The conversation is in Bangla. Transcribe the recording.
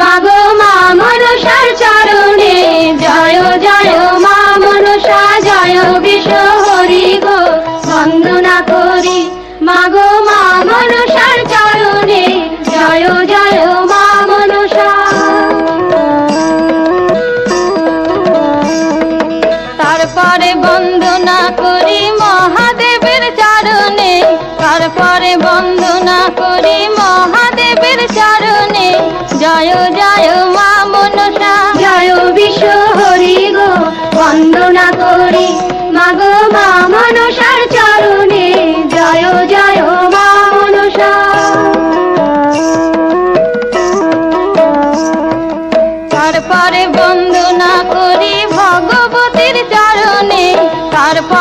মাগো মা মনসার চরণে, জয় জয় মা মনুষা জয় বিষ হরি গো, বন্দনা করি। মাগো মা মনসার চরণে, জয় জয় মা মনসা। তারপরে বন্দনা করি মহাদেবের চরণে, তারপরে বন্দনা করি জয় জয় মা মনসা। জয় বিশ্ব হরি গো বন্দনা করি। মাগো মা মনসার চরণে। জয় জয় মা মনসা। তারপরে বন্দনা করি ভগবতীর চরণে। তারপর